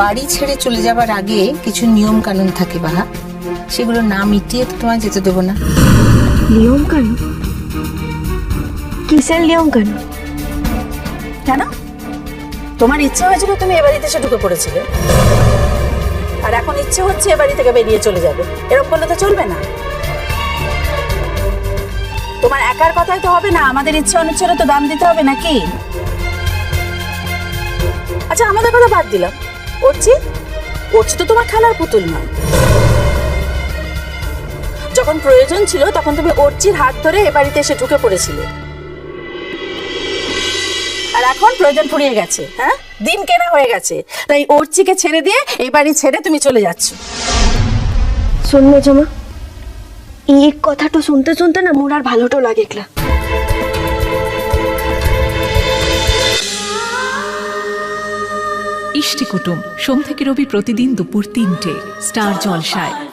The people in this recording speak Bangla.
বাড়ি ছেড়ে চলে যাবার আগে কিছু নিয়ম কানুন থাকে বাহা। সেগুলো না মিটিয়ে তো তোমায় যেতে দেবো না। নিয়ম কানুন কিসের নিয়ম কানুন কেন? তোমার ইচ্ছে হয়েছিল তুমি এ বাড়িতে এসে ঢুকে পড়েছিলে। আর এখন ইচ্ছে হচ্ছে এ বাড়ি থেকে বেরিয়ে চলে যাবে। এরকম করলে তো চলবে না। তোমার একার কথাই তো হবে না, আমাদের ইচ্ছে অনুচ্ছেদে তো দাম দিতে হবে নাকি? আচ্ছা আমাদের কথা বাদ দিলাম। অর্চি অর্চি তো তোমার খেলার পুতুল নয় যখন প্রয়োজন ছিল তখন তুমি অর্চির হাত ধরে এ বাড়িতে এসে ঢুকে পড়েছিলে। আর এখন প্রয়োজন ফুরিয়ে গেছে হ্যাঁ? দিন কেনা হয়ে গেছে। তাই অর্চিকে ছেড়ে দিয়ে এই বাড়ি ছেড়ে তুমি চলে যাচ্ছ। শোন মেজমা, এই কথাটা শুনতে শুনতে না মোর আর ভালোটো লাগে একলা। ইষ্টি কুটুম। সোম থেকে রবি প্রতিদিন দুপুর তিনটে। স্টার জলসায়।